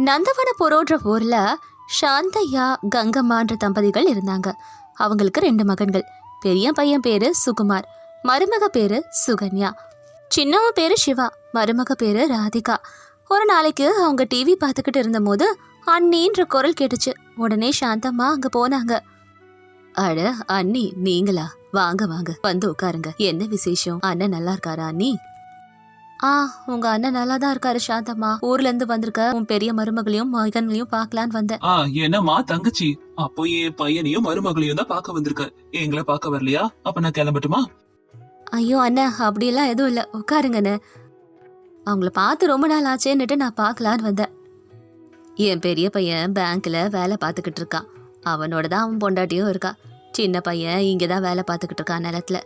நந்தவனபுரோன்ற ஊரில் சாந்தையா கங்கம்மான்ற தம்பதிகள் இருந்தாங்க. அவங்களுக்கு ரெண்டு மகன்கள். பெரிய பையன் பேரு சுகுமார் மருமக பேரு சுகன்யா. சின்னவன் பேரு சிவா மருமக பேரு ராதிகா. ஒரு நாளைக்கு அவங்க டிவி பார்த்துக்கிட்டு இருந்தபோது அண்ணின்ற குரல் கேட்டுச்சு. உடனே சாந்தம்மா அங்க போனாங்க. அட அண்ணி நீங்களா? வாங்க வாங்க. வந்து உட்காருங்க. என்ன விசேஷம்? அண்ணன் நல்லா இருக்காரா அண்ணி? ஆ உங்க அண்ணன் நல்லா தான் இருக்காரு சாந்தம்மா. ஊர்ல இருந்து வந்திருக்க உன் பெரிய மருமகளையும் மகன்களையும் பார்க்கலான்னு வந்தேன். ஆ என்னம்மா தங்கச்சி? அப்போ என் பையனையும் மருமகளையும் தான் பார்க்க வந்திருக்க. எங்களை பார்க்க வரலையா? அப்ப நான் கிளம்பட்டுமா? ஐயோ அண்ணன் அப்படியெல்லாம் எதுவும் இல்லை. உட்காருங்கண்ணே. அவங்கள பார்த்து ரொம்ப நாள் ஆச்சேன்னுட்டு நான் பார்க்கலான்னு வந்தேன். என் பெரிய பையன் பேங்க்ல வேலை பார்த்துக்கிட்டு இருக்கான். அவனோட தான் அவன் பொண்டாட்டியும் இருக்கா. சின்ன பையன் இங்கே தான் வேலை பார்த்துக்கிட்டு இருக்கான் நிலத்துல.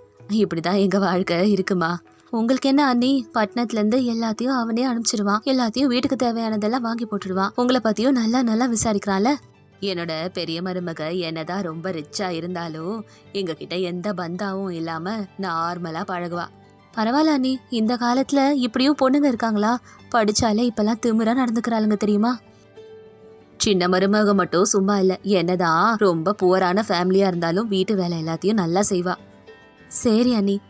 இப்படி தான் எங்கள் வாழ்க்கை இருக்குமா? உங்களுக்கு என்ன அண்ணி? பட்டணத்துலேருந்து எல்லாத்தையும் அவனே அனுப்பிச்சிடுவான். எல்லாத்தையும் வீட்டுக்கு தேவையானதெல்லாம் வாங்கி போட்டுடுவான். உங்களை பற்றியும் நல்லா நல்லா விசாரிக்கிறான்ல? என்னோட பெரிய மருமக என்னதான் ரொம்ப ரிச்சா இருந்தாலும் எங்ககிட்ட எந்த பந்தாவும் இல்லாம நார்மலா பழகுவா. பரவாயில்ல அண்ணி. இந்த காலத்துல இப்படியும் பொண்ணுங்க இருக்காங்களா? படிச்சாலே இப்பெல்லாம் திமிரா நடந்துக்கிறாளுங்க தெரியுமா? சின்ன மருமக மட்டும் சும்மா இல்ல. என்னதான் ரொம்ப புவரான ஃபேமிலியா இருந்தாலும் வீட்டு வேலை எல்லாத்தையும் நல்லா செய்வா. சரி அண்ணி.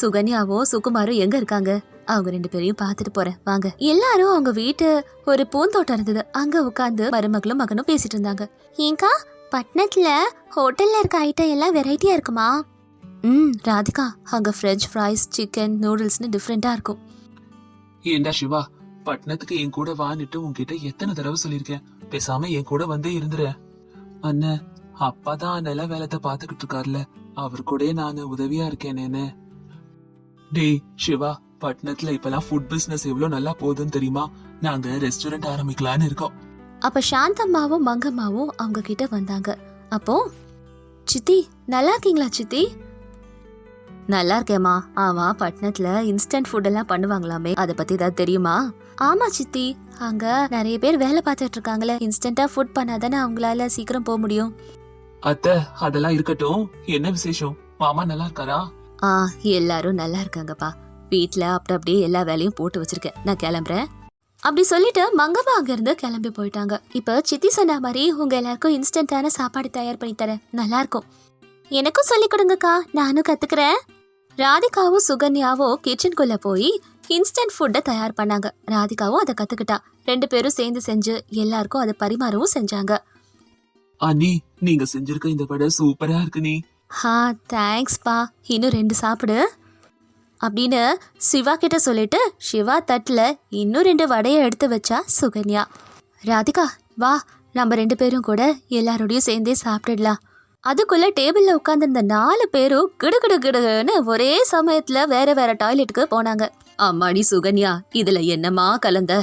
சுகன்யாவோ சுகுமாரும் எங்க இருக்காங்க? அவங்க ரெண்டு பேரையும் பார்த்துட்டு போறேன். வாங்க. எல்லாரும் அவங்க வீட்டு ஒரு பூந்தோட்டம் இருந்தது. அங்க உட்காந்து மருமகளும் மகனும் பேசிட்டு இருந்தாங்க. ஏங்கா பட்னத்துல ஹோட்டல்ல இருக்க ஐட்டம் எல்லாம் வெரைட்டியா இருக்குமா? ம் ராதிகா அங்க ஃப்ரெஞ்ச் ஃப்ரைஸ் சிக்கன் நூடுல்ஸ்னு டிஃப்ரெண்டா இருக்கும். ஏண்டா சிவா பட்டணத்துக்கு என் கூட வான்னுட்டு உன்கிட்ட எத்தனை தடவை சொல்லியிருக்கேன்? பேசாம என் கூட வந்தே இருந்துரு. அண்ணன் அப்பாதான் நில வேலத்தை பாத்துக்கிட்டு இருக்காருல. அவர் கூட நான் உதவியா இருக்கேனேன்னு. டேய் சிவா பட்டணத்துல இப்பெல்லாம் ஃபுட் பிசினஸ் எவ்வளவு நல்லா போகுதுன்னு தெரியுமா? நாங்க ரெஸ்டாரண்ட் ஆரம்பிக்கலான்னு இருக்கோம். அப்ப சாந்தம்மாவும் மங்கம்மாவும் அவங்க கிட்ட வந்தாங்க. அப்போ சித்தி நல்லா இருக்கீங்களா சித்தி? நல்லா இருக்கேம்மா. ஆமா பட்டணத்துல இன்ஸ்டன்ட் ஃபுட் எல்லாம் பண்ணுவாங்களாமே. அதை பத்தி ஏதாவது தெரியுமா? ஆமா சித்தி அங்க நிறைய பேர் வேலை பார்த்துட்டு இருக்காங்களே. இன்ஸ்டன்டா ஃபுட் பண்ணாதானே அவங்களால சீக்கிரம் போக முடியும். அத்தை அதெல்லாம் இருக்கட்டும். என்ன விசேஷம்? மாமா நல்லா இருக்காரா? ஆ எல்லாரும் நல்லா இருக்காங்கப்பா. வீட்டில் அப்படி அப்படியே எல்லா வேலையும் போட்டு வச்சிருக்கேன். நான் கிளம்புறேன். அப்படி சொல்லிட்டு மங்கம்மா அங்கேருந்து கிளம்பி போயிட்டாங்க. இப்போ சித்தி சொன்ன மாதிரி உங்கள் எல்லாருக்கும் இன்ஸ்டன்டான சாப்பாடு தயார் பண்ணி தரேன். நல்லா இருக்கும். எனக்கும் சொல்லி கொடுங்கக்கா. நானும் கற்றுக்கிறேன் ராதிகாவும் சுகன்யாவும் கிச்சனுக்குள்ளே போய் இன்ஸ்டன்ட் ஃபுட்டை தயார் பண்ணாங்க. ராதிகாவும் அதை கற்றுக்கிட்டா ரெண்டு பேரும் சேர்ந்து செஞ்சு எல்லாருக்கும் அதை பரிமாறவும் செஞ்சாங்க. அண்ணி நீங்க செஞ்சிருக்க இந்த வடை சூப்பரா இருக்கு நீ ஹா தேங்க்ஸ்ப்பா இன்னும் ரெண்டு சாப்பிடு. அப்படின்னு சிவா கிட்ட சொல்லிட்டு சிவா தட்டில் இன்னும் ரெண்டு வடையை எடுத்து வச்சா சுகன்யா. ராதிகா வா நம்ம ரெண்டு பேரும் கூட எல்லாரோடையும் சேர்ந்தே சாப்பிட்டுடலாம் அதுக்குள்ளே டேபிளில் உட்காந்துருந்த நாலு பேரும் கிடுகிடு கிடுன்னு ஒரே சமயத்தில் வேற வேற டாய்லெட்டுக்கு போனாங்க. அம்மாடி சுகன்யா இதில் என்னம்மா கலந்த?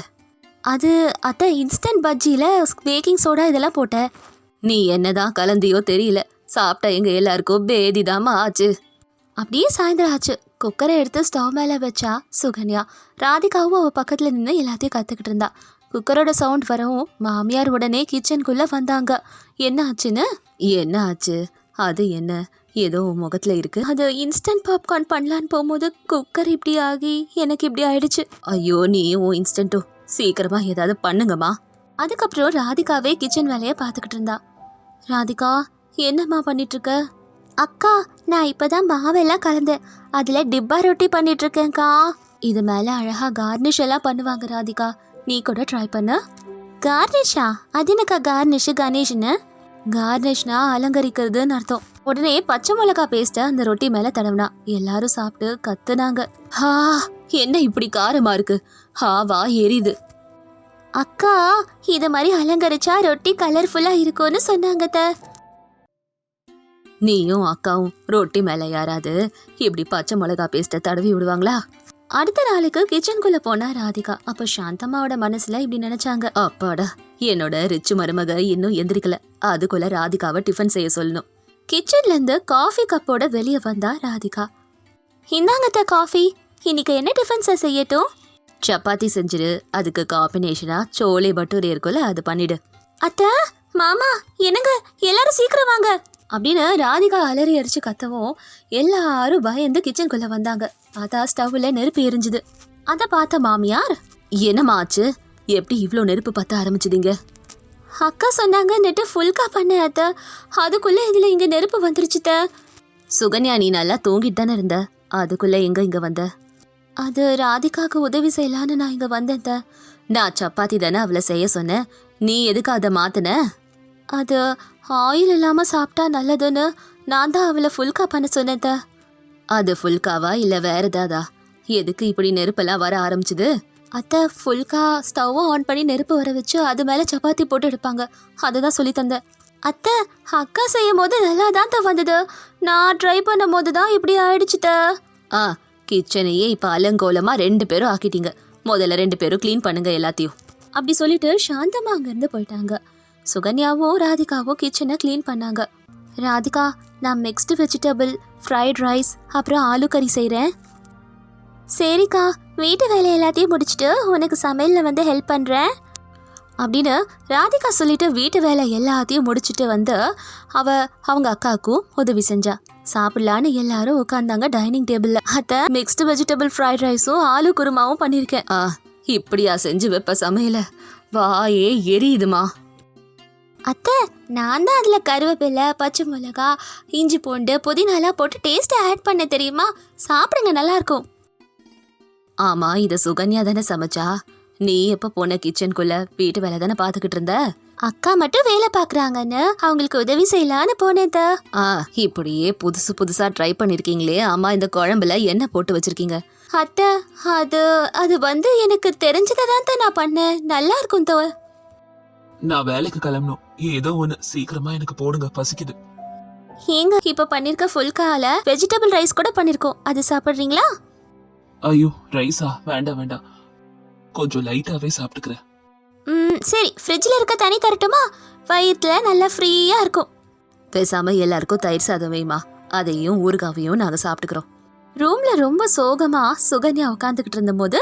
அது அத்தை இன்ஸ்டன்ட் பஜ்ஜியில் பேக்கிங் சோடா இதெல்லாம் போட்டேன் நீ என்னதான் கலந்தியோ தெரியல. சாப்பிட்டா எங்க எல்லாருக்கும் பேதிதாம்மா ஆச்சு. அப்படியே சாயந்தரம் ஆச்சு. குக்கரை எடுத்து ஸ்டவ் மேலே வச்சா சுகன்யா. ராதிகாவும் அவள் பக்கத்தில் நின்று எல்லாத்தையும் கற்றுக்கிட்டு இருந்தா. குக்கரோட சவுண்ட் வரவும் மாமியார் உடனே கிச்சனுக்குள்ளே வந்தாங்க. என்ன ஆச்சுன்னு? என்ன ஆச்சு? அது என்ன? ஏதோ முகத்தில் இருக்குது இருக்கு. அது இன்ஸ்டன்ட் பாப்கார்ன் பண்ணலான்னு போகும்போது குக்கர் இப்படி ஆகி எனக்கு இப்படி ஆயிடுச்சு. ஐயோ நீ ஓ இன்ஸ்டன்ட்டோ சீக்கிரமா ஏதாவது பண்ணுங்கம்மா. அதுக்கப்புறம் ராதிகாவே கிச்சன் வேலையை பார்த்துக்கிட்டு இருந்தா. ராதிகா என்னம்மா பண்ணிட்டு இருக்க அக்கா நான் இப்போதான் மாவெல்லாம் கலந்தேன். அதில் டிப்பா ரொட்டி பண்ணிட்டு இருக்கேன்க்கா இது மேலே அழகா கார்னிஷ் எல்லாம் பண்ணுவாங்க ராதிகா. நீ கூட ட்ரை பண்ண. கார்னிஷா அது என்னக்கா கார்னிஷ் கணேஷ்னு? கார்னிஷ்னா அலங்கரிக்கிறதுன்னு அர்த்தம். உடனே பச்சை மிளகா பேஸ்ட்டை அந்த ரொட்டி மேலே தடவினா எல்லாரும் சாப்பிட்டு கத்துனாங்க. ஹா என்ன இப்படி காரமா இருக்கு? ஹாவா எரியுது. அக்கா இது மாதிரி அலங்கரிச்சா ரொட்டி கலர்ஃபுல்லா இருக்கும்னு சொன்னாங்க நீயும் அக்காவும் ரொட்டி மேல யாராவது இப்படி பச்சை மிளகா பேஸ்ட்டை தடவி விடுவாங்களா? அடுத்த நாளுக்கு கிச்சனுக்குள்ள போனா ராதிகா. அப்ப சாந்தம்மாவோட மனசுல இப்படி நினைச்சாங்க. அப்பாடா என்னோட ரிச்சு மருமக இன்னும் எந்திரிக்கல. அதுக்குள்ள ராதிகாவை டிஃபன் செய்ய சொல்லணும். கிச்சன்ல இருந்து காஃபி கப்போட வெளியே வந்தா ராதிகா. இந்தாங்கத்த காஃபி இன்னைக்கு என்ன டிஃபன் சார் செய்யட்டும்? சப்பாத்தி செஞ்சிரு. அதுக்கு காம்பினேஷனா சோலை பட்டூரி இருக்குல்ல அது பண்ணிடு. அத்தை மாமா என்னங்க? எல்லாரும் சீக்கிரம் வாங்க. அப்படின்னு ராதிகா அலறி அரிச்சு கத்தவும் எல்லாரும் பயந்து கிச்சனுக்குள்ள வந்தாங்க. பார்த்தா ஸ்டவ்ல நெருப்பு எரிஞ்சுது. அதை பார்த்த மாமியார் என்னம்மா ஆச்சு எப்படி இவ்வளோ நெருப்பு பத்த ஆரம்பிச்சுதீங்க? அக்கா சொன்னாங்க நெட்டு ஃபுல்கா பண்ண அத்த. அதுக்குள்ள இதுல இங்க நெருப்பு வந்துருச்சுத்த சுகன்யா நீ நல்லா தூங்கிட்டு தானே இருந்த? அதுக்குள்ள எங்க இங்க வந்த? அது ராதிகாக்கு உதவி செய்யலான்னு நான் இங்க வந்தேன் நான் சப்பாத்தி தானே அவளை செய்ய சொன்னேன். நீ எதுக்கு அதை மாத்தின? அது ஆயில் இல்லாமல் சாப்பிட்டா நல்லதுன்னு நான் தான் அவளை ஃபுல்கா பண்ண சொன்னேன் அது ஃபுல்காவா இல்லை வேற ஏதாதா? எதுக்கு இப்படி நெருப்பெல்லாம் வர ஆரம்பிச்சுது? அத்தை ஃபுல்கா ஸ்டவ்வை ஆன் பண்ணி நெருப்பு வர வச்சு அது மேலே சப்பாத்தி போட்டு எடுப்பாங்க. அதை தான் சொல்லி தந்தேன். அத்தை அக்கா செய்யும் போது நல்லா தான் தான் வந்தது. நான் ட்ரை பண்ணும் போது தான் இப்படி ஆயிடுச்சுத? ஆ கிச்சனையே இப்போ அலங்கோலமாக ரெண்டு பேரும் ஆக்கிட்டீங்க. முதல்ல ரெண்டு பேரும் க்ளீன் பண்ணுங்க எல்லாத்தையும். அப்படி சொல்லிட்டு சாந்தமாக அங்கேருந்து போயிட்டாங்க. சுகன்யாவும் ராதிகாவும் கிச்சனை க்ளீன் பண்ணாங்க. ராதிகா நான் மிக்ஸ்டு வெஜிடபிள் ஃப்ரைட் ரைஸ் அப்புறம் ஆலு கறி செய்கிறேன் சரிக்கா வீட்டு வேலை எல்லாத்தையும் முடிச்சுட்டு உனக்கு சமையலில் வந்து ஹெல்ப் பண்ணுறேன் அப்படின்னு ராதிகா சொல்லிட்டு வீட்டு வேலை எல்லாத்தையும் முடிச்சுட்டு வந்து அவ அவங்க அக்காவுக்கும் உதவி செஞ்சா. சாப்பிடலான்னு எல்லாரும் உட்காந்தாங்க டைனிங் டேபிளில் அத்தை மிக்ஸ்டு வெஜிடபிள் ஃப்ரைட் ரைஸும் ஆலு குருமாவும் பண்ணியிருக்கேன் ஆ இப்படியா செஞ்சு வைப்ப சமையல? வாயே எரியுதுமா. அத்தை நான் தான் அதில் கருவேப்பிலை பச்சை மிளகா இஞ்சி பூண்டு புதினாலாம் போட்டு டேஸ்ட்டை ஆட் பண்ண தெரியுமா? சாப்பிடுங்க நல்லா இருக்கும் ஆமா இத சுகன்யா தானே சமைச்சா? நீ எப்ப போன கிச்சனுக்குள்ள வீட்டு வேலை தானே பாத்துக்கிட்டு இருந்த? அக்கா மட்டும் வேலை பாக்குறாங்கன்னு அவங்களுக்கு உதவி செய்யலான்னு போனேன் ஆ இப்படியே புதுசு புதுசா ட்ரை பண்ணிருக்கீங்களே ஆமா இந்த குழம்புல என்ன போட்டு வச்சிருக்கீங்க? அத்தை அது அது வந்து எனக்கு தெரிஞ்சதை தான் நான் பண்ணேன். நல்லா இருக்கும் தோ. நான் வேலைக்கு கிளம்பணும். ஏதோ ஒண்ணு. சீக்கிரமா எனக்கு போடுங்க. பசிக்குது. ஏங்க இப்ப பண்ணிருக்க ஃபுல் கால வெஜிடபிள் ரைஸ் கூட பண்ணிருக்கோம். அது சாப்பிடுறீங்களா? ஐயோ ரைஸா வேண்டாம் வேண்டாம். கொஞ்சம் லைட்டாவே சாப்பிட்டுக்கிறேன். ம் சரி. ஃப்ரிட்ஜில் இருக்க தண்ணி தரட்டுமா? வயிற்றுல நல்லா ஃப்ரீயாக இருக்கும். பேசாம எல்லாருக்கும் தயிர் சாதம் வைமா. அதையும் ஊறுகாவையும் நாங்கள் சாப்பிட்டுக்கிறோம். ரூம்ல ரொம்ப சோகமா சுகன்யா உட்காந்துக்கிட்டு இருந்தபோது?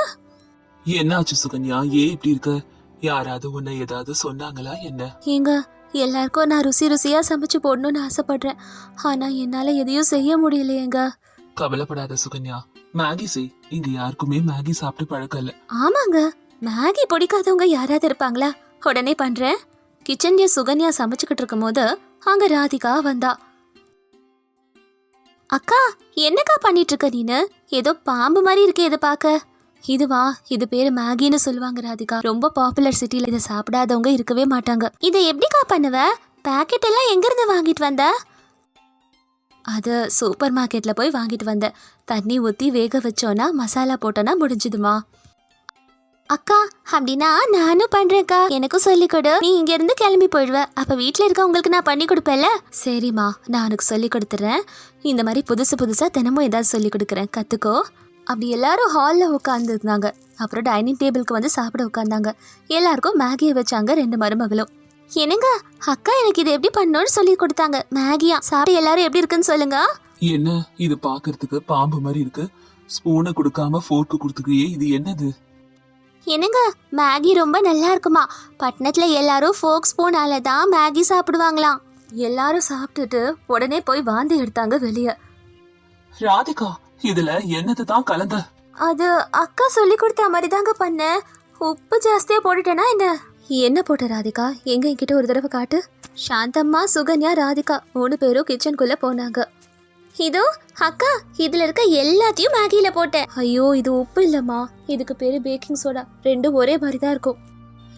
என்னாச்சு சுகன்யா? ஏன் இப்படி இருக்க? யாராவது உன்னை ஏதாவது சொன்னாங்களா என்ன? ஏங்க எல்லாருக்கும் நான் ருசி ருசியா சமைச்சு போடணும்னு ஆசைப்படுறேன். ஆனா என்னால எதையும் செய்ய முடியலையேங்க. கவலைப்படாத சுகன்யா. மேகி செய். இங்க யாருக்குமே மேகி சாப்பிட்டு பழக்கம் இல்ல. ஆமாங்க. மேகி பிடிக்காதவங்க யாராவது இருப்பாங்களா? உடனே பண்றேன். கிச்சன்ல சுகன்யா சமைச்சுக்கிட்டு இருக்கும்போது அங்க ராதிகா வந்தா. அக்கா என்னக்கா பண்ணிட்டு இருக்க நீனு? ஏதோ பாம்பு மாதிரி இருக்கே இதை பார்க்க. இதுவா இது பேரு மேகின்னு சொல்லுவாங்க ராதிகா. ரொம்ப பாப்புலர் சிட்டில இதை சாப்பிடாதவங்க இருக்கவே மாட்டாங்க. இதை எப்படிக்கா பண்ணுவ? பாக்கெட் எல்லாம் எங்க இருந்து வாங்கிட்டு வந்த? அது சூப்பர் மார்க்கெட்ல போய் வாங்கிட்டு வந்தேன் தண்ணி ஊத்தி வேக வச்சோன்னா மசாலா போட்டோன்னா முடிஞ்சுதுமா? அக்கா அப்படின்னா நானும் பண்றேன்க்கா. எனக்கும் சொல்லி கொடு. நீ இங்க இருந்து கிளம்பி போயிடுவ. அப்ப இருக்க உங்களுக்கு நான் பண்ணி கொடுப்பேன்ல? சரிம்மா நான் உனக்கு சொல்லி கொடுத்துறேன். இந்த மாதிரி புதுசு புதுசா தினமும் ஏதாவது சொல்லி கொடுக்குறேன். கத்துக்கோ. அப்படி எல்லாரும் ஹால்ல உட்காந்து இருந்தாங்க அப்புறம் டைனிங் டேபிளுக்கு வந்து சாப்பிட உட்காந்தாங்க எல்லாருக்கும் மேகியை வச்சாங்க ரெண்டு மருமகளும். என்னங்க அக்கா எனக்கு இது எப்படி பண்ணணும்னு சொல்லி கொடுத்தாங்க. மேகியா சாப்பிட்டு எல்லாரும் எப்படி இருக்குன்னு சொல்லுங்க. என்ன? இது பாக்குறதுக்கு பாம்பு மாதிரி இருக்கு. ஸ்பூனை கொடுக்காம ஃபோர்க்கு கொடுத்துக்கியே இது என்னது? என்னங்க மேகி ரொம்ப நல்லா இருக்குமா? பட்டணத்துல எல்லாரும் ஃபோக் ஸ்பூனால தான் மேகி சாப்பிடுவாங்களாம். எல்லாரும் சாப்பிட்டுட்டு உடனே போய் வாந்தி எடுத்தாங்க வெளியே. ராதிகா இதுல என்னது தான் கலந்த? அது அக்கா சொல்லி கொடுத்த மாதிரி தாங்க பண்ணேன் உப்பு ஜாஸ்தியா போட்டுட்டேனா என்ன? என்ன போட்ட ராதிகா? எங்க என்கிட்ட ஒரு தடவை காட்டு. சாந்தம்மா சுகன்யா ராதிகா மூணு பேரும் கிச்சனுக்குள்ள போனாங்க. இதோ அக்கா இதுல இருக்க எல்லாத்தையும் மேகியில போட்டேன். ஐயோ இது உப்பு இல்லம்மா. இதுக்கு பேரு பேக்கிங் சோடா. ரெண்டும் ஒரே மாதிரி தான் இருக்கும்.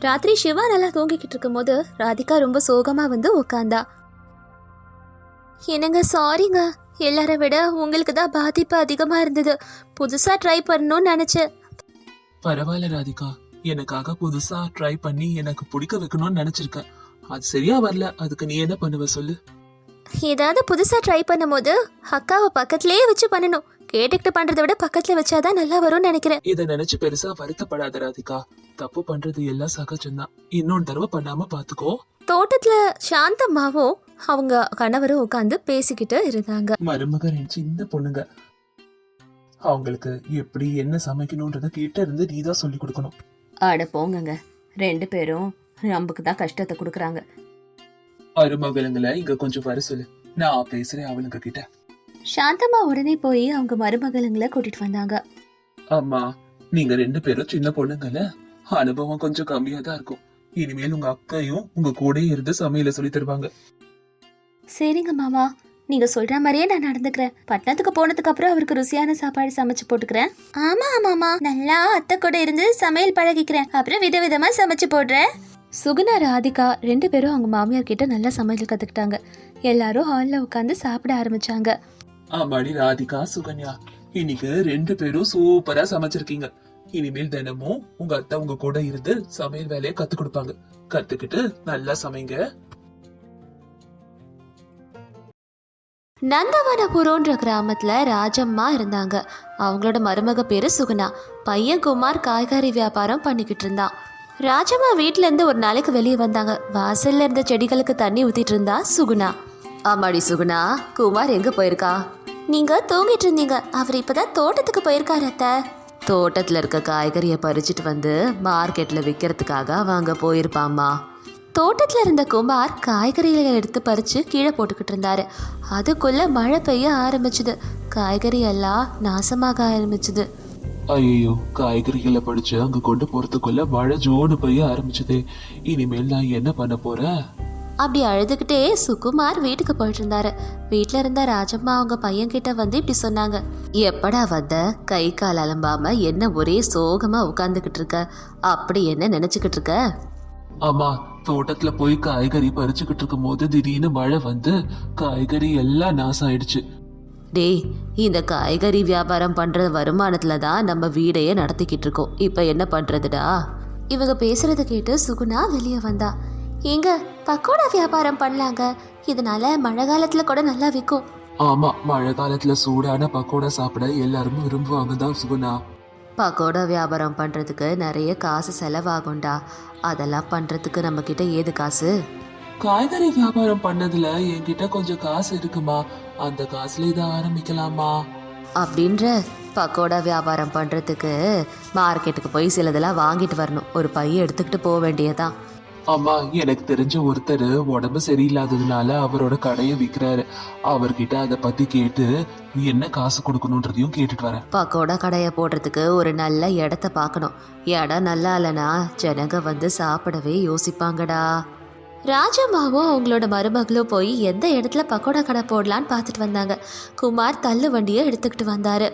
ராத்திரி சிவா நல்லா தூங்கிக்கிட்டு இருக்கும்போது ராதிகா ரொம்ப சோகமா வந்து உட்காந்தா என்னங்க சாரிங்க. எல்லாரை விட உங்களுக்கு தான் பாதிப்பு அதிகமா இருந்தது. புதுசா ட்ரை பண்ணணும்னு நினைச்சேன். பரவாயில்ல ராதிகா. எனக்காக புதுசா ட்ரை பண்ணி எனக்கு பிடிக்க வைக்கணும்னு நினைச்சிருக்கேன். அது சரியா வரல. அதுக்கு நீ என்ன பண்ணுவ சொல்லு? ஏதாவது புதுசா ட்ரை பண்ணும்போது அக்காவை பக்கத்துலயே வச்சு பண்ணணும். கேட்டுக்கிட்டு பண்றதை விட பக்கத்துல வச்சாதான் நல்லா வரும்னு நினைக்கிறேன். இத நினைச்சு பெருசா வருத்தப்படாத ராதிகா. தப்பு பண்றது எல்லாம் சகஜம்தான். இன்னொரு தடவை பண்ணாம பாத்துக்கோ. தோட்டத்துல சாந்தம்மாவும் அவங்க கணவரும் உட்காந்து பேசிக்கிட்டு இருந்தாங்க. மருமக ரெண்டு சின்ன பொண்ணுங்க. அவங்களுக்கு எப்படி என்ன சமைக்கணும்ன்றத கிட்ட இருந்து நீதான் சொல்லி கொடுக்கணும். அட போங்கங்க. ரெண்டு பேரும் நமக்கு தான் கஷ்டத்தை கொடுக்குறாங்க. மருமகளுங்களை இங்க கொஞ்சம் வர சொல்லு. நான் பேசுறேன் அவளுங்க கிட்ட. சாந்தம்மா உடனே போய் அவங்க மருமகளுங்களை கூட்டிட்டு வந்தாங்க. அம்மா நீங்க ரெண்டு பேரும் சின்ன பொண்ணுங்கல்ல அனுபவம் கொஞ்சம் கம்மியா தான் இருக்கும். இனிமேல் உங்க அக்கையும் உங்க கூடயே இருந்து சமையல சொல்லி தருவாங்க. சரிங்க மாமா. நீங்க சொல்ற மாதிரியே நான் நடந்துக்கிறேன். பட்டணத்துக்கு போனதுக்கு அப்புறம் அவருக்கு ருசியான சாப்பாடு சமைச்சு போட்டுக்கிறேன். ஆமா ஆமாமா நல்லா அத்தை கூட இருந்து சமையல் பழகிக்கிறேன். அப்புறம் விதவிதமா சமைச்சு போடுறேன். சுகுணா ராதிகா ரெண்டு பேரும் அவங்க மாமியார் கிட்ட நல்லா சமையல் கத்துக்கிட்டாங்க. எல்லாரும் ஹால்ல உட்காந்து சாப்பிட ஆரம்பிச்சாங்க. ஆமாடி ராதிகா சுகன்யா. இன்னைக்கு ரெண்டு பேரும் சூப்பரா சமைச்சிருக்கீங்க. இனிமேல் தினமும் உங்க அத்தை உங்க கூட இருந்து சமையல் வேலையை கத்து கொடுப்பாங்க. கத்துக்கிட்டு நல்லா சமைங்க. நந்தவனபுரம்ன்ற கிராமத்துல ராஜம்மா இருந்தாங்க. அவங்களோட மருமக பேரு சுகுணா. பையன் குமார் காய்கறி வியாபாரம் பண்ணிக்கிட்டு இருந்தான். ராஜம்மா வீட்ல இருந்து ஒரு நாளைக்கு வெளியே வந்தாங்க. வாசல்ல இருந்த செடிகளுக்கு தண்ணி ஊத்திட்டு இருந்தா சுகுணா. ஆமாடி சுகுணா குமார் எங்க போயிருக்கா? நீங்க தூங்கிட்டு இருந்தீங்க. அவர் இப்பதான் தோட்டத்துக்கு போயிருக்காரு அத்தை. தோட்டத்துல இருக்க காய்கறியை பறிச்சுட்டு வந்து மார்க்கெட்ல விற்கிறதுக்காக அவங்க போயிருப்பாம்மா. தோட்டத்தில் இருந்த குமார் காய்கறிகளை எடுத்து பறித்து கீழே போட்டுக்கிட்டு இருந்தாரு. அதுக்குள்ள மழை பெய்ய ஆரம்பிச்சுது. காய்கறி எல்லாம் நாசமாக ஆரம்பிச்சுது. ஐயோ காய்கறிகளை படிச்சு அங்க கொண்டு போறதுக்குள்ள மழை ஜோடு பெய்ய ஆரம்பிச்சதே. இனிமேல் நான் என்ன பண்ண போறேன் அப்படி அழுதுகிட்டே சுகுமார் வீட்டுக்கு போயிட்டு இருந்தாரு. வீட்டில் இருந்த ராஜம்மா அவங்க பையன் கிட்ட வந்து இப்படி சொன்னாங்க. எப்படா வந்த? கை கால் அலம்பாம என்ன ஒரே சோகமா உட்காந்துக்கிட்டு இருக்க? அப்படி என்ன நினைச்சுக்கிட்டு இருக்க? ஆமா தோட்டத்துல போய் காய்கறி பறிச்சுக்கிட்டு இருக்கும் போது திடீர்னு மழை வந்து காய்கறி எல்லாம் நாசம் ஆயிடுச்சு டேய் இந்த காய்கறி வியாபாரம் பண்ற வருமானத்துல தான் நம்ம வீடையே நடத்திக்கிட்டு இருக்கோம். இப்போ என்ன பண்றதுடா? இவங்க பேசுறத கேட்டு சுகுணா வெளியே வந்தா. எங்க பக்கோடா வியாபாரம் பண்ணலாங்க. இதனால மழை காலத்துல கூட நல்லா விற்கும் ஆமா மழை காலத்துல சூடான பக்கோடா சாப்பிட எல்லாரும் விரும்புவாங்க தான் சுகுணா. பக்கோடா வியாபாரம் பண்றதுக்கு நிறைய காசு செலவாகும்டா. அதெல்லாம் பண்றதுக்கு நம்ம கிட்ட ஏது காசு? காய்கறி வியாபாரம் பண்ணதுல என்கிட்ட கொஞ்சம் காசு இருக்குமா? அந்த காசுல இதை ஆரம்பிக்கலாமா? அப்படின்ற பக்கோடா வியாபாரம் பண்றதுக்கு மார்க்கெட்டுக்கு போய் சிலதெல்லாம் வாங்கிட்டு வரணும். ஒரு பைய எடுத்துக்கிட்டு போக வேண்டியதான் ஆமா எனக்கு தெரிஞ்ச ஒருத்தர் உடம்பு சரியில்லாததுனால அவரோட கடையை விக்கிறாரு. அவர்கிட்ட அதை பத்தி கேட்டு என்ன காசு கொடுக்கணுன்றதையும் கேட்டுட்டு வரேன் பக்கோடா கடையை போடுறதுக்கு ஒரு நல்ல இடத்த பார்க்கணும். இடம் நல்லா இல்லைனா ஜனங்க வந்து சாப்பிடவே யோசிப்பாங்கடா. ராஜம்மாவும் அவங்களோட மருமகளும் போய் எந்த இடத்துல பக்கோடா கடை போடலான்னு பார்த்துட்டு வந்தாங்க. குமார் தள்ளு வண்டியை எடுத்துக்கிட்டு வந்தாரு.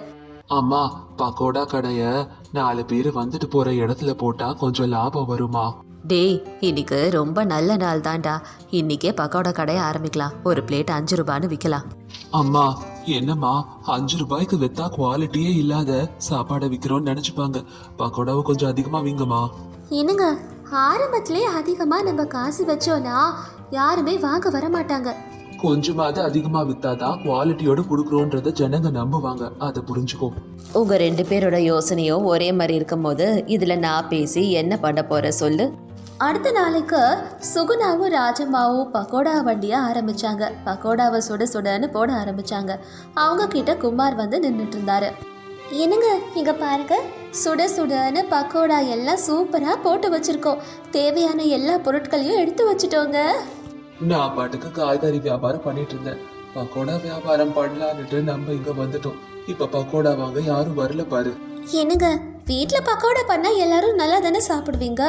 அம்மா பக்கோடா கடைய நாலு பேர் வந்துட்டு போற இடத்துல போட்டா கொஞ்சம் லாபம் வருமா? டேய் இன்னைக்கு ரொம்ப நல்ல நாள் தான்டா. இன்னைக்கே பக்கோடா கடையை ஆரம்பிக்கலாம். ஒரு பிளேட் அஞ்சு ரூபான்னு விற்கலாம் அம்மா என்னம்மா? அஞ்சு ரூபாய்க்கு வித்தா குவாலிட்டியே இல்லாத சாப்பாடை விக்கிறோம்னு நினைச்சுப்பாங்க. பக்கோடாவை கொஞ்சம் அதிகமா வீங்கம்மா. என்னங்க? ஆரம்பத்திலே அதிகமாக நம்ம காசு வச்சோன்னா யாருமே வாங்க வர மாட்டாங்க கொஞ்சமாவது அதிகமா வித்தாதான் குவாலிட்டியோட கொடுக்குறோன்றத ஜனங்க நம்புவாங்க. அதை புரிஞ்சுக்கோ. உங்க ரெண்டு பேரோட யோசனையும் ஒரே மாதிரி இருக்கும்போது இதுல நான் பேசி என்ன பண்ண போற சொல்லு. அடுத்த நாளைக்கு சுகுணாவும் ராஜம்மாவும் பக்கோடா வண்டியை ஆரம்பிச்சாங்க. பக்கோடாவை சுட சுடன்னு போட ஆரம்பிச்சாங்க. அவங்க கிட்ட குமார் வந்து நின்றுட்டு இருந்தாரு. என்னங்க இங்க பாருங்க. சுட சுடன்னு பக்கோடா எல்லாம் சூப்பரா போட்டு வச்சிருக்கோம். தேவையான எல்லா பொருட்களையும் எடுத்து வச்சிட்டோங்க. நான் பாட்டுக்கு காய்கறி வியாபாரம் பண்ணிட்டு இருந்தேன். பக்கோடா வியாபாரம் பண்ணலான்னுட்டு நம்ம இங்க வந்துட்டோம். இப்ப பக்கோடா வாங்க யாரும் வரல பாரு. என்னங்க வீட்டில் பக்கோடா பண்ணால் எல்லாரும் நல்லா தானே சாப்பிடுவீங்க?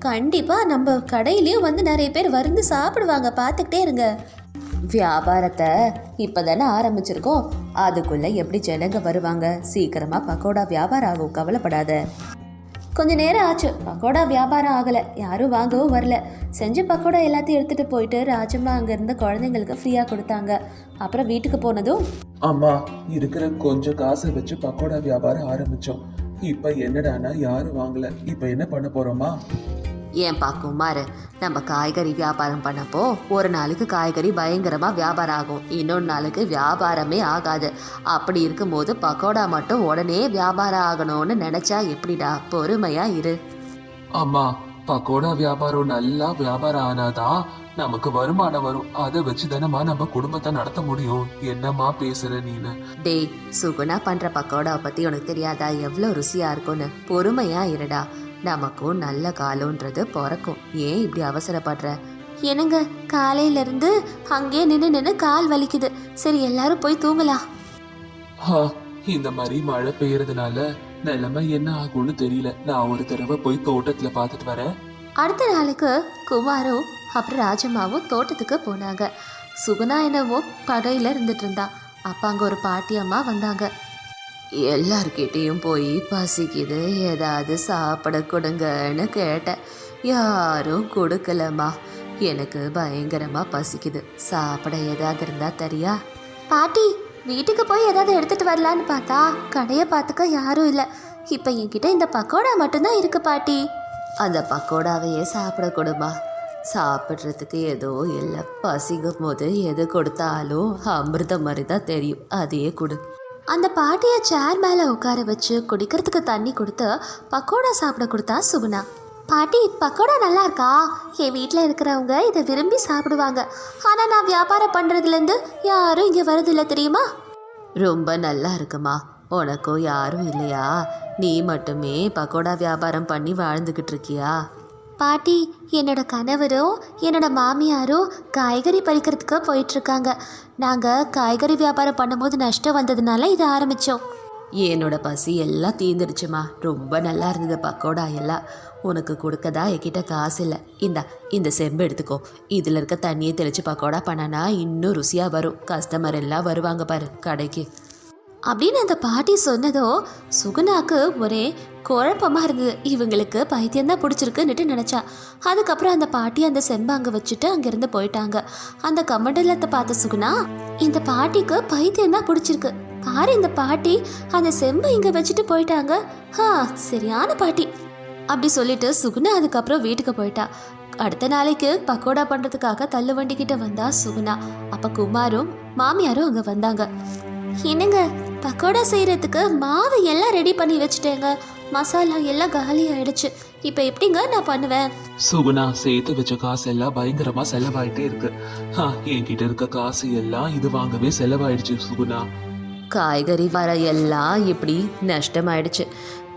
கண்டிப்பாக நம்ம கடையிலையும் வந்து நிறைய பேர் வந்து சாப்பிடுவாங்க. பார்த்துக்கிட்டே இருங்க. வியாபாரத்தை இப்போ தானே ஆரம்பிச்சிருக்கோம். அதுக்குள்ளே எப்படி ஜனங்க வருவாங்க? சீக்கிரமாக பக்கோடா வியாபாரம் ஆகும். கவலைப்படாத. கொஞ்ச நேரம் ஆச்சு. பக்கோடா வியாபாரம் ஆகலை. யாரும் வாங்கவும் வரல. செஞ்ச பக்கோடா எல்லாத்தையும் எடுத்துகிட்டு போயிட்டு ராஜம்மா அங்கே இருந்த குழந்தைங்களுக்கு ஃப்ரீயாக கொடுத்தாங்க. அப்புறம் வீட்டுக்கு போனதும் அம்மா இருக்கிற கொஞ்சம் காசை வச்சு பக்கோடா வியாபாரம் ஆரம்பித்தோம் இப்ப என்னடானா யாரும் வாங்கல? இப்ப என்ன பண்ண போறோமா? ஏன்பா குமார் நம்ம காய்கறி வியாபாரம் பண்ணப்போ ஒரு நாளைக்கு காய்கறி பயங்கரமாக வியாபாரம் ஆகும். இன்னொரு நாளுக்கு வியாபாரமே ஆகாது. அப்படி இருக்கும்போது பக்கோடா மட்டும் உடனே வியாபாரம் ஆகணும்னு நினச்சா எப்படிடா? பொறுமையா இரு. அம்மா பக்கோடா வியாபாரம் நல்லா வியாபாரம் ஆனாதான் நமக்கு வருமானம் வரும். அதை வச்சு தானம்மா நம்ம குடும்பத்தை நடத்த முடியும். என்னம்மா பேசுற நீனு? டேய் சுகுணா பண்ணுற பக்கோடாவை பற்றி உனக்கு தெரியாதா? எவ்வளோ ருசியாக இருக்கும்னு. பொறுமையா இருடா. நமக்கும் நல்ல காலம்ன்றது பிறக்கும். ஏன் இப்படி அவசரப்படுற? என்னங்க காலையிலேருந்து அங்கேயே நின்று நின்று கால் வலிக்குது. சரி எல்லாரும் போய் தூங்கலாம். ஹா, இந்த மாதிரி மழை பெய்யறதுனால நிலைமை என்ன ஆகும்னு தெரியல. நான் ஒரு தடவை போய் தோட்டத்துல பார்த்துட்டு வரேன். அடுத்த நாளுக்கு குமாரும் அப்புறம் ராஜம்மாவும் தோட்டத்துக்கு போனாங்க. சுகுணா என்னவோ படையில இருந்துட்டு இருந்தா. அப்ப அங்க ஒரு பாட்டி அம்மா வந்தாங்க. எல்லார்கிட்டேயும் போய் பசிக்குது ஏதாவது சாப்பிட கொடுங்கன்னு கேட்டேன். யாரும் கொடுக்கலம்மா. எனக்கு பயங்கரமா பசிக்குது. சாப்பிட ஏதாவது இருந்தா தெரியா? பாட்டி வீட்டுக்கு போய் ஏதாவது எடுத்துட்டு வரலான்னு பார்த்தா கடையை பார்த்துக்க யாரும் இல்லை. இப்போ என்கிட்ட இந்த பக்கோடா மட்டும்தான் இருக்கு பாட்டி. அந்த பக்கோடாவையே சாப்பிட கொடுமா. சாப்பிட்றதுக்கு ஏதோ இல்லை. பசிக்கும் போது எது கொடுத்தாலும் அமிர்தம் மாதிரி தான் தெரியும். அதே கொடு. அந்த பாட்டியை சேர் மேலே உட்கார வச்சு குடிக்கிறதுக்கு தண்ணி கொடுத்து பக்கோடா சாப்பிட கொடுத்தா சுகுணா. பாட்டி பக்கோடா நல்லா இருக்கா என் வீட்டில் இருக்கிறவங்க இதை விரும்பி சாப்பிடுவாங்க. ஆனால் நான் வியாபாரம் பண்ணுறதுலேருந்து யாரும் இங்கே வரதில்லை தெரியுமா? ரொம்ப நல்லா இருக்குமா உனக்கும் யாரும் இல்லையா? நீ மட்டுமே பக்கோடா வியாபாரம் பண்ணி வாழ்ந்துக்கிட்டு இருக்கியா? பாட்டி என்னோட கணவரும் என்னோட மாமியாரும் காய்கறி பறிக்கிறதுக்கு போயிட்டுருக்காங்க நாங்கள் காய்கறி வியாபாரம் பண்ணும்போது நஷ்டம் வந்ததுனால இதை ஆரம்பித்தோம் என்னோட பசி எல்லாம் தீந்துடுச்சுமா. ரொம்ப நல்லா இருந்தது பக்கோடா எல்லாம். உனக்கு கொடுக்கதா என்கிட்ட காசு இல்லை. இந்தா இந்த செம்பு எடுத்துக்கோ. இதில் இருக்க தண்ணியை தெளித்து பக்கோடா பண்ணனா இன்னும் ருசியாக வரும். கஸ்டமர் எல்லாம் வருவாங்க பாரு கடைக்கு. அப்படின்னு அந்த பாட்டி சொன்னதோ சுகுணாக்கு ஒரே குழப்பமாக இருந்தது. இவங்களுக்கு பைத்தியம் தான் பிடிச்சிருக்குன்னுட்டு நினச்சா. அதுக்கப்புறம் அந்த பாட்டி அந்த செம்பை அங்கே வச்சுட்டு அங்கேருந்து போயிட்டாங்க. அந்த கமண்டலத்தை பார்த்த சுகுணா இந்த பாட்டிக்கு பைத்தியம் தான் பிடிச்சிருக்கு. பாரு இந்த பாட்டி. அந்த செம்பை இங்கே வச்சுட்டு போயிட்டாங்க. ஹா சரியான பாட்டி. அப்படி சொல்லிட்டு சுகுணா அதுக்கப்புறம் வீட்டுக்கு போயிட்டா. அடுத்த நாளைக்கு பக்கோடா பண்ணுறதுக்காக தள்ளு வண்டிக்கிட்ட வந்தா சுகுணா. அப்போ குமாரும் மாமியாரும் அங்கே வந்தாங்க. என்னங்க பக்கோடா செய்கிறதுக்கு மாவு எல்லாம் ரெடி பண்ணி வச்சுட்டேங்க. மசாலா எல்லாம் காலி ஆயிடுச்சு. இப்போ எப்படிங்க நான் பண்ணுவேன்? சுகுணா சேர்த்து வச்ச காசு எல்லாம் பயங்கரமா செலவாயிட்டே இருக்கு. என்கிட்ட இருக்க காசு எல்லாம் இது வாங்கவே செலவாயிடுச்சு சுகுணா. காய்கறி வர எல்லாம் இப்படி நஷ்டமாயிடுச்சு.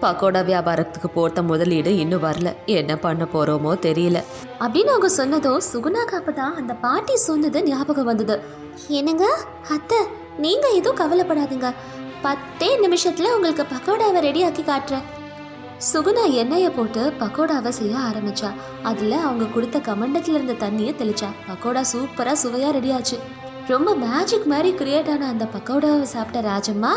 பக்கோடா வியாபாரத்துக்கு போட்ட முதலீடு இன்னும் வரல. என்ன பண்ண போறோமோ தெரியல. அப்படின்னு அவங்க சொன்னதும் சுகுணாக்கு அப்பதான் அந்த பாட்டி சொன்னது ஞாபகம் வந்தது. என்னங்க? அத்தை நீங்க எதுவும் கவலைப்படாதீங்க. பத்தே நிமிஷத்துல உங்களுக்கு பக்கோடாவை ரெடி ஆக்கி காட்டுறேன். சுகுணா எண்ணெயை போட்டு பக்கோடாவை செய்ய ஆரம்பிச்சா. அதுல அவங்க கொடுத்த கமண்டத்துல இருந்த தண்ணியை தெளிச்சா. பக்கோடா சூப்பரா சுவையா ரெடி ஆச்சு. ரொம்ப மேஜிக் மாதிரி கிரியேட் ஆன அந்த பக்கோடாவை சாப்பிட்ட ராஜம்மா?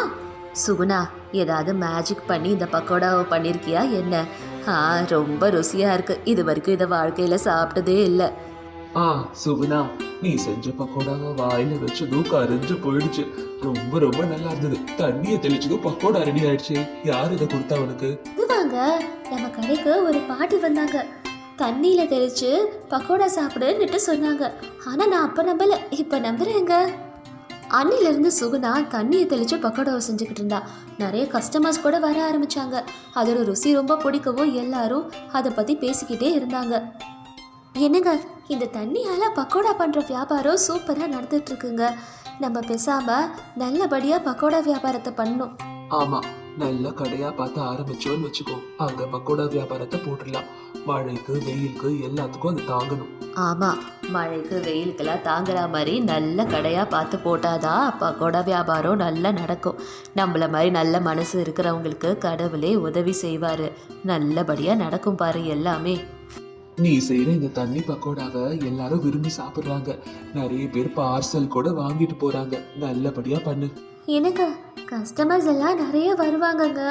சுகுணா ஏதாவது மேஜிக் பண்ணி இந்த பக்கோடாவை பண்ணிருக்கியா என்ன? ஆ ரொம்ப ருசியா இருக்கு. இது வரைக்கும் இதை வாழ்க்கையில சாப்பிட்டதே இல்லை. ஆ சுகுணா நீ செஞ்ச பக்கோடாவை வாயில வச்சதும் கரைஞ்சு போயிடுச்சு. ரொம்ப ரொம்ப நல்லா இருந்தது. தண்ணியை தெளிச்சதும் பக்கோடா ரெடி ஆயிடுச்சு. யார் இதை கொடுத்தா உனக்கு? இதுவாங்க நம்ம கடைக்கு ஒரு பாட்டி வந்தாங்க. தண்ணியில் தெளிச்சு பக்கோடா சாப்பிடுன்னுட்டு சொன்னாங்க. ஆனால் நான் அப்போ நம்பலை. இப்போ நம்புறேங்க. அன்னிலிருந்து சுகுணா தண்ணியை தெளிச்சு பக்கோடாவை செஞ்சுக்கிட்டு இருந்தா. நிறைய கஸ்டமர்ஸ் கூட வர ஆரம்பிச்சாங்க. அதோட ருசி ரொம்ப பிடிக்கவும் எல்லாரும் அதை பற்றி பேசிக்கிட்டே இருந்தாங்க. என்னங்க இந்த தண்ணியால் பக்கோடா பண்ணுற வியாபாரம் சூப்பராக நடந்துட்டு இருக்குங்க. நம்ம பேசாமல் நல்லபடியாக பக்கோடா வியாபாரத்தை பண்ணணும். ஆமாம் நல்ல கடையா பார்த்து ஆரம்பிச்சோன்னு வச்சுக்கோ. அங்க பக்கோடா வியாபாரத்தை போட்டுடலாம். மழைக்கு வெயிலுக்கு எல்லாத்துக்கும் அது தாங்கணும். ஆமா மழைக்கு வெயிலுக்கெல்லாம் தாங்குற மாதிரி நல்ல கடையா பார்த்து போட்டாதான் பக்கோடா வியாபாரம் நல்லா நடக்கும். நம்மள மாதிரி நல்ல மனசு இருக்கிறவங்களுக்கு கடவுளே உதவி செய்வாரு. நல்லபடியா நடக்கும் பாரு எல்லாமே. நீ செய்யற இந்த தண்ணி பக்கோடாவை எல்லாரும் விரும்பி சாப்பிடுறாங்க. நிறைய பேர் பார்சல் கூட வாங்கிட்டு போறாங்க. நல்லபடியா பண்ணு. எனக்கு கஸ்டமர்ஸ் எல்லாம் நிறைய வருவாங்கங்க.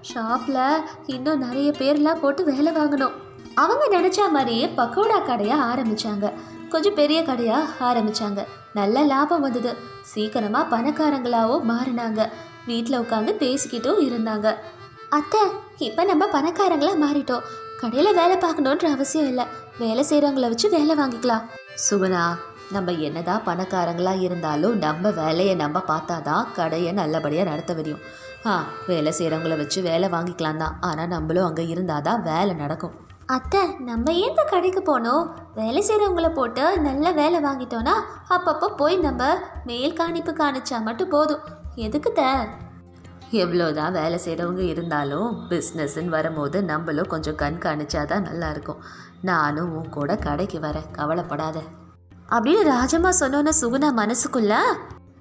ஷாப்பில் இன்னும் நிறைய பேர்லாம் போட்டு வேலை வாங்கணும். அவங்க நினச்ச மாதிரியே பக்கோடா கடையாக ஆரம்பித்தாங்க கொஞ்சம் பெரிய கடையாக ஆரம்பித்தாங்க நல்ல லாபம் வந்தது. சீக்கிரமாக பணக்காரங்களாகவும் மாறினாங்க. வீட்டில் உட்காந்து பேசிக்கிட்டும் இருந்தாங்க. அத்தை இப்போ நம்ம பணக்காரங்களாக மாறிட்டோம். கடையில் வேலை பார்க்கணுன்ற அவசியம் இல்லை. வேலை செய்கிறவங்கள வச்சு வேலை வாங்கிக்கலாம். சுகுணா நம்ம என்னதான் பணக்காரங்களா இருந்தாலும் நம்ம வேலையை நம்ம பார்த்தாதான் கடையை நல்லபடியாக நடத்த முடியும். ஆ வேலை செய்கிறவங்கள வச்சு வேலை வாங்கிக்கலாம் தான். ஆனால் நம்மளும் அங்கே இருந்தால் தான் வேலை நடக்கும். அத்தை நம்ம ஏன் இந்த கடைக்கு போனோம்? வேலை செய்கிறவங்கள போட்டு நல்ல வேலை வாங்கிட்டோன்னா அப்பப்போ போய் நம்ம மேல் காணிப்பு காணிச்சா மட்டும் போதும். எதுக்கு த எவ்வளோதான் வேலை செய்கிறவங்க இருந்தாலும் பிஸ்னஸ்ன்னு வரும்போது நம்மளும் கொஞ்சம் கண்காணிச்சாதான் நல்லா இருக்கும். நானும் உன் கூட கடைக்கு வரேன். கவலைப்படாத. அப்படின்னு ராஜம்மா சொன்னோன்னு சுகுணா மனசுக்குள்ள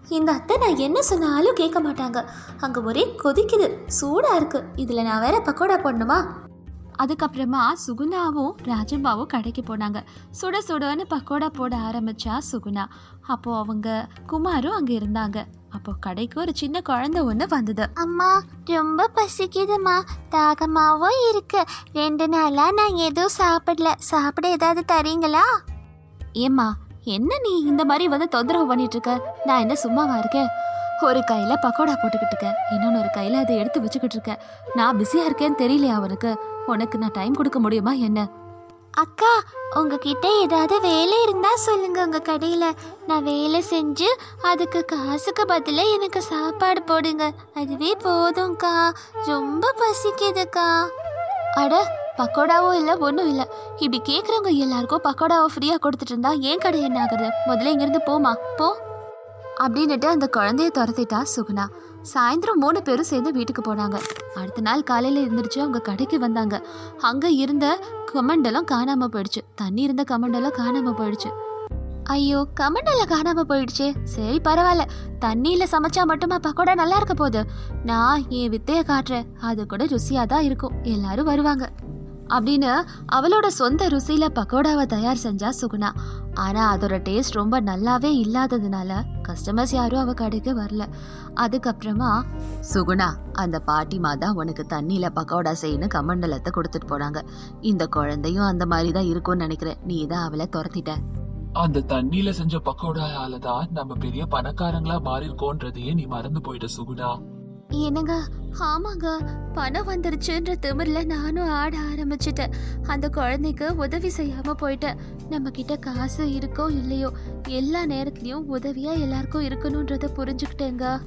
இந்த அத்தை நான் என்ன சொன்னாலும் கேட்க மாட்டாங்க. அங்கே ஒரே கொதிக்குது சூடாக இருக்கு. இதில் நான் வேற பக்கோடா போடணுமா? அதுக்கப்புறமா சுகுணாவும் ராஜம்பாவும் கடைக்கு போனாங்க. சுட சுடன்னு பக்கோடா போட ஆரம்பிச்சா சுகுணா. அப்போ அவங்க குமாரும் அங்கே இருந்தாங்க. அப்போ கடைக்கு ஒரு சின்ன குழந்தை ஒன்று வந்தது. அம்மா ரொம்ப பசிக்குதுமா தாகமாவும் இருக்கு. ரெண்டு நாளா நான் எதுவும் சாப்பிடல. சாப்பிட ஏதாவது தரீங்களா? ஏம்மா என்ன நீ இந்த மாதிரி வந்து தொந்தரவு பண்ணிட்டு இருக்க? நான் என்ன சும்மாவா இருக்கேன்? ஒரு கையில பக்கோடா போட்டுக்கிட்டு இருக்கேன் இன்னொன்று ஒரு கையில அதை எடுத்து வச்சுக்கிட்டு இருக்கேன் நான் பிஸியா இருக்கேன்னு தெரியலையா அவனுக்கு? உனக்கு நான் டைம் கொடுக்க முடியுமா என்ன? அக்கா உங்ககிட்ட ஏதாவது வேலை இருந்தா சொல்லுங்க உங்க கடையில. நான் வேலை செஞ்சு அதுக்கு காசுக்கு பதிலா எனக்கு சாப்பாடு போடுங்க. அதுவே போதும்க்கா. ரொம்ப பசிக்குதுக்கா. அட பக்கோடாவோ இல்லை ஒன்றும் இல்லை. இப்படி கேட்குறவங்க எல்லாருக்கும் பக்கோடாவை ஃப்ரீயாக கொடுத்துட்டு இருந்தா ஏன் கடை என்ன ஆகுது? முதல்ல இங்கேருந்து போமா போ. அப்படின்னுட்டு அந்த குழந்தைய துரத்திட்டா சுகுணா. சாயந்தரம் மூணு பேரும் சேர்ந்து வீட்டுக்கு போனாங்க. அடுத்த நாள் காலையில் இருந்துருச்சு அவங்க கடைக்கு வந்தாங்க. அங்கே இருந்த கமண்டலம் காணாமல் போயிடுச்சு. தண்ணி இருந்த கமண்டலம் காணாமல் போயிடுச்சு. ஐயோ கமண்டல காணாமல் போயிடுச்சே. சரி பரவாயில்ல. தண்ணியில் சமைச்சா மட்டுமா பக்கோடா நல்லா இருக்க போகுது? நான் என் வித்தையை காட்டுறேன். அது கூட ருசியாக தான் இருக்கும். எல்லாரும் வருவாங்க. அப்படின்னு அவளோட சொந்த ருசியில பக்கோடாவை தயார் செஞ்சா சுகுணா. ஆனா அதோட டேஸ்ட் ரொம்ப நல்லாவே இல்லாததுனால கஸ்டமர்ஸ் யாரும் அவ கடைக்கு வரல. அதுக்கப்புறமா சுகுணா அந்த பாட்டிமா தான் உனக்கு தண்ணியில பக்கோடா செய்யணும் கமண்டலத்தை கொடுத்துட்டு போனாங்க. இந்த குழந்தையும் அந்த மாதிரி தான் இருக்கும்னு நினைக்கிறேன். நீ தான் அவளை துரத்திட்ட. அந்த தண்ணியில செஞ்ச பக்கோடாயால தான் நம்ம பெரிய பணக்காரங்களா மாறி இருக்கோன்றதையே நீ மறந்து போயிட்ட சுகுணா. என்னங்க? ஆமாங்க. பணம் வந்துருச்சுன்ற திமிரில் நானும் ஆட ஆரம்பிச்சிட்டேன். அந்த குழந்தைக்கு உதவி செய்யாமல் போயிட்டேன். நம்மக்கிட்ட காசு இருக்கோ இல்லையோ எல்லா நேரத்துலையும் உதவியாக எல்லாருக்கும் இருக்கணுன்றத புரிஞ்சுக்கிட்டேங்க.